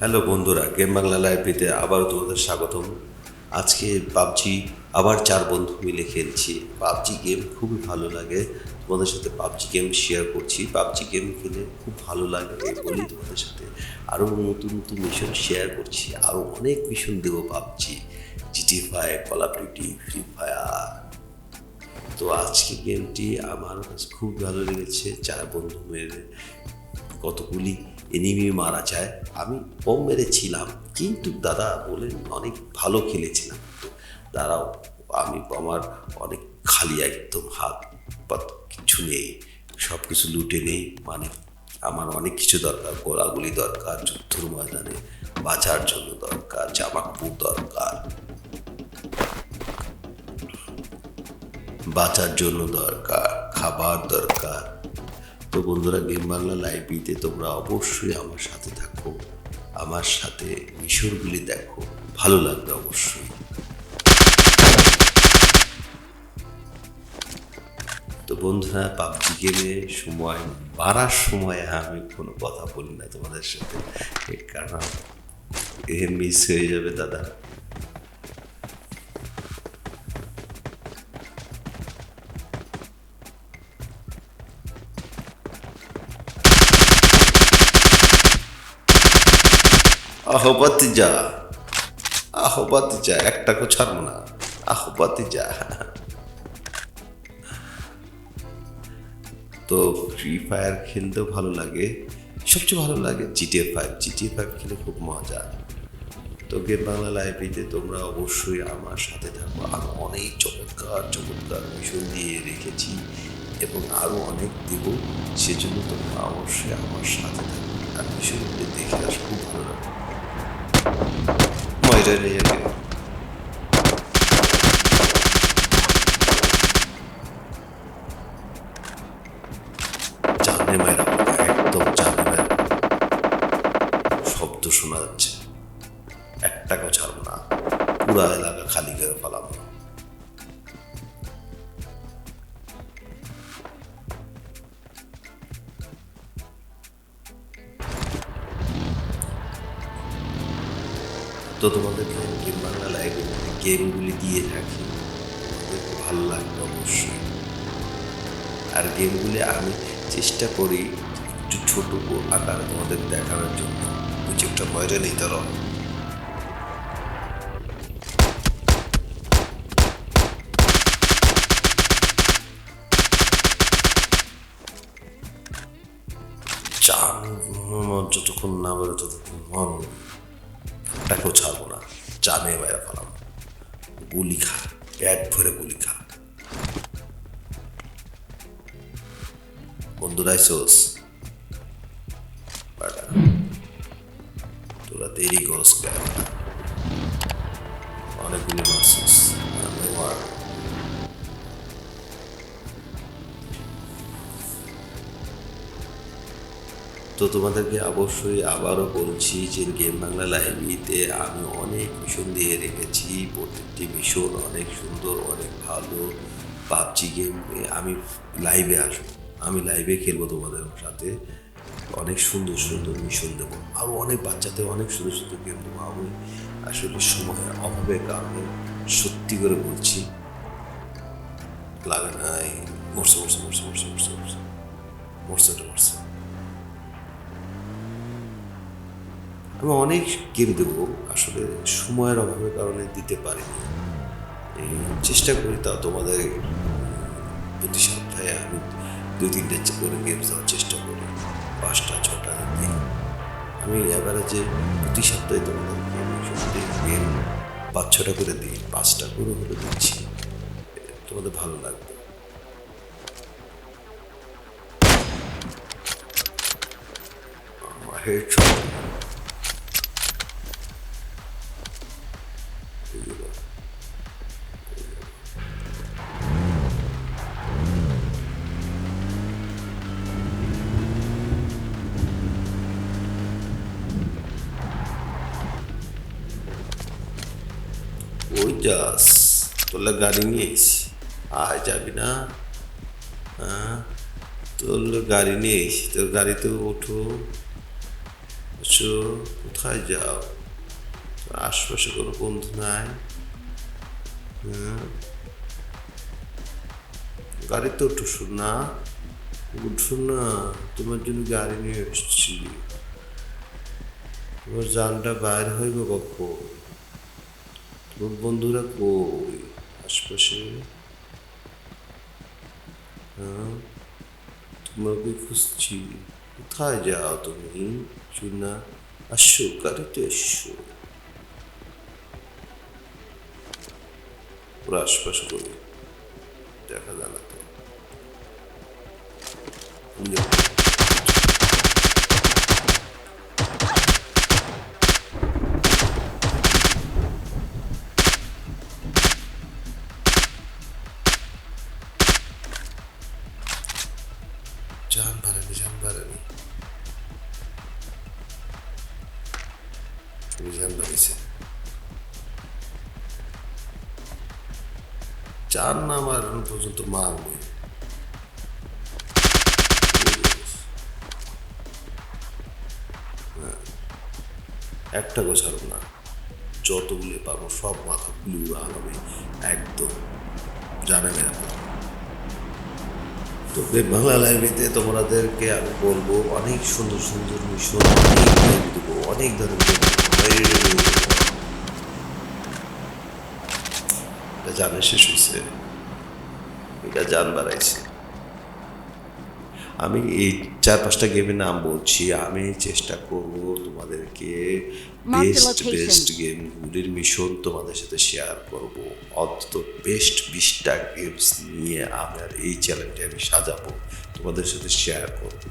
Hello বন্ধুরা, game Bangla লাইব্রেরিতে আবারও তোমাদের স্বাগতম। আজকে পাবজি আবার চার বন্ধু মিলে খেলছি। পাবজি গেম খুবই ভালো লাগে। তোমাদের সাথে পাবজি গেম শেয়ার করছি। পাবজি গেম খেলে খুব ভালো লাগে বলি তোমাদের সাথে। আরও নতুন নতুন মিশন শেয়ার করছি। আরও অনেক মিশন দেবো PUBG GT five call duty free fire তো আজকে গেমটি আমার খুব ভালো লেগেছে। চার বন্ধু মেরে কতগুলি এনিমি মারা যায়। আমি কম মেরেছিলাম। কিন্তু দাদা বলেন অনেক ভালো খেলেছিলাম। তো দাঁড়াও, আমি আমার অনেক খালি একদম হাত পাত কিছু নেই সব কিছু লুটে নেই। মানে আমার অনেক কিছু দরকার, গোলাগুলি দরকার, যুদ্ধর ময়দানে বাঁচার জন্য দরকার জামা কাপড় দরকার, বাঁচার জন্য দরকার, খাবার দরকার তো বন্ধুরা গেম বাংলা লাইব্রেরিতে তোমরা অবশ্যই আমার সাথে থাকো, আমার সাথে মিশরগুলি দেখো, ভালো লাগবে অবশ্যই। তো বন্ধুরা পাবজি গেমে সময়, বাড়ার সময় আমি কোনো কথা বলি না তোমাদের সাথে কারণ, এ মিস হয়ে যাবে দাদা। আহবাতি যা আহবাতি যা একটাকেও ছাড়বো না, আহবাতি যা। তো ফ্রি ফায়ার খেলতেও ভালো লাগে। সবচেয়ে ভালো লাগে জিটিএ ফাইভ জিটিএ ফাইভ খেলে খুব মজা। তো গেম বাংলা লাইব্রেরিতে তোমরা অবশ্যই আমার সাথে থাকো। আরও অনেক চমৎকার চমৎকার মিশন দিয়ে রেখেছি এবং আরও অনেক দেব। সেজন্য তোমরা অবশ্যই আমার সাথে থাকো। আর মিশনগুলি দেখে আস, খুব ভালো লাগে রেগে জানে মেরা একদম শব্দ শোনা যাচ্ছে একটাকেও ছাড়বো না পুরা এলাকা খালি তো তোমাদের গেম বাংলা লাইব্রেরি গেমগুলি দিয়ে থাকি ভালো লাগবে অবশ্যই। আর গেমগুলি আমি চেষ্টা করি একটু ছোট আকার তোমাদের দেখানোর জন্য। যে একটা ময়রা নেই যতক্ষণ না বেরো ততক্ষণ মন একটাকেও ছাড়বো না। জানে বাইরে ফেলাম গুলি খা এক ভরে গুলি খা। বন্ধুরাই সোস তোরা দেরি করস অনেকগুলি মারছিস। আমি তো তোমাদেরকে অবশ্যই আবারও বলছি যে গেম বাংলা লাইব্রেরিতে আমি অনেক মিশন দিয়ে রেখেছি। প্রত্যেকটি মিশন অনেক সুন্দর, অনেক ভালো। পাবজি গেম আমি লাইভে আসব। আমি লাইভে খেলব তোমাদের সাথে। অনেক সুন্দর সুন্দর মিশন দেবো। আরও অনেক বাচ্চাদের অনেক সুন্দর সুন্দর গেম দেবো। আমি আসলে সময়ের অভাবের কারণে সত্যি করে বলছি, লাগে না মরছে মরছে মরছে মরছে মরছে মরছে মরছে মরছে। আমি অনেক গেম দেবো, আসলে সময়ের অভাবের কারণে দিতে পারিনি। চেষ্টা করি তা তোমাদের প্রতি সপ্তাহে আমি দুই তিনটে করে গেম দেওয়ার চেষ্টা করি, পাঁচটা, ছটা দিই আমি অ্যাভারেজে প্রতি সপ্তাহে তোমাদের গেম পাঁচ, ছটা করে দিই, পাঁচটা করে হলে দিচ্ছি। তোমাদের ভালো লাগবে। আমার হেড গাড়ি নিয়ে এসি আয় যাবি না হ্যাঁ তোর গাড়ি নিয়ে এসি তোর গাড়িতে ওঠো আচ্ছা কোথায় যাও আশপাশে কোনো বন্ধু নাই হ্যাঁ গাড়িতে উঠো না উঠো না তোমার জন্য গাড়ি নিয়ে এসছি তোমার যানটা বাইর হইবে কখন বন্ধুরা কই আশপাশে তোমাকে খুঁজছি কোথায় যাও তুমি চুনা আসো গাড়িতে এসো পুরো আশপাশে করি দেখা যায় চার না মারানো পর্যন্ত মারবো। হ্যাঁ। একটা গোছালো না। যতগুলি পাবো সব মাথা গুলি আমি একদম। জানে না তো বাংলা লাইব্রেরিতে তোমাদেরকে আমি বলব, অনেক সুন্দর সুন্দর মিশন, অনেক অনেক ধরনের game দেবো। এটা জানে শেষ হয়েছে এটা জান বাড়াইছে। আমি এই চার পাঁচটা গেমের নাম বলছি আমি চেষ্টা করব তোমাদেরকে বেস্ট. বেস্ট গেমগুলির মিশন তোমাদের সাথে শেয়ার করব। অন্তত বেস্ট বিশটা গেমস নিয়ে আমার এই চ্যানেলটি আমি সাজাবো। তোমাদের সাথে শেয়ার করব।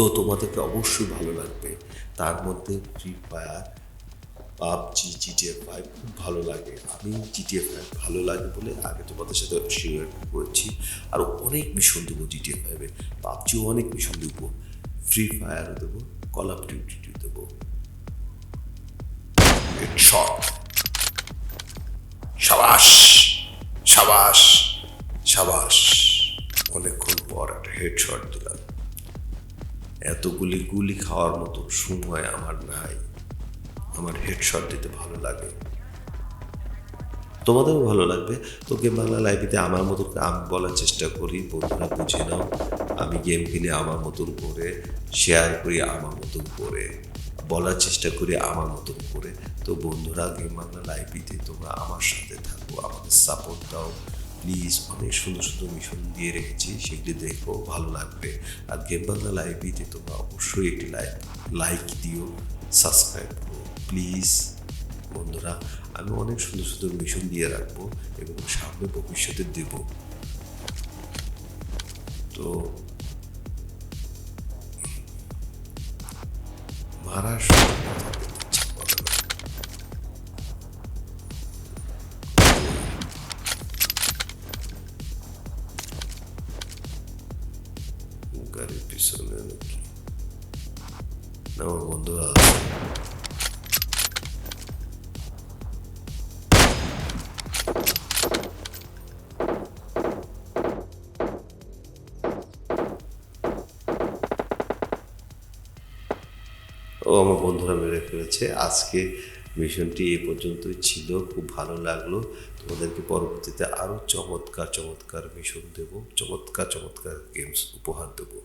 তো তোমাদেরকে অবশ্যই ভালো লাগবে। তার মধ্যে free fire PUBG GTF five খুব ভালো লাগে। আমি জিটিএফ ফাইভ ভালো লাগে বলে আগে তোমাদের সাথে শেয়ার করেছি। আর অনেক মিশন দেবো জিটিএফ ফাইভে পাবজিও অনেক মিশন দেবো। ফ্রি ফায়ারও দেবো। কল অফ ডিউটিও দেবো। সাবাস সাবাস সাবাস। অনেকক্ষণ পর একটা হেডশট এতগুলি গুলি খাওয়ার মতো সময় আমার নাই। আমার হেডশট দিতে ভালো লাগে। তোমাদেরও ভালো লাগবে। তো গেম বাংলা লাইভেতে আমার মতো আমি বলার চেষ্টা করি। বন্ধুরা, বুঝে নাও, আমি গেম খেলে আমার মতন করে শেয়ার করি আমার মতন করে, বলার চেষ্টা করি আমার মতন করে। তো বন্ধুরা গেম বাংলা লাইভেতে তোমরা আমার সাথে থাকো, আমাদের সাপোর্ট দাও। প্লিজ অনেক সুন্দর সুন্দর মিশন দিয়ে রেখেছি, সেগুলি দেখো, ভালো লাগবে। আর গেম বাংলা লাইভেতে তোমরা অবশ্যই একটি লাইক লাইক দিও সাবস্ক্রাইব করো। প্লিজ বন্ধুরা, আমি অনেক সুন্দর সুন্দর মিশন দিয়ে রাখব এবং সামনে ভবিষ্যতে দেব। তো মারার গাড়ির পিছনে নাকি না আমার বন্ধুরা আছে ও আমার বন্ধুরা মেরে ফেলেছে আজকে মিশনটি এ পর্যন্তই ছিল। খুব ভালো লাগল। তোমাদেরকে পরবর্তীতে আরও চমৎকার চমৎকার মিশন দেব, চমৎকার চমৎকার গেমস উপহার দেবো।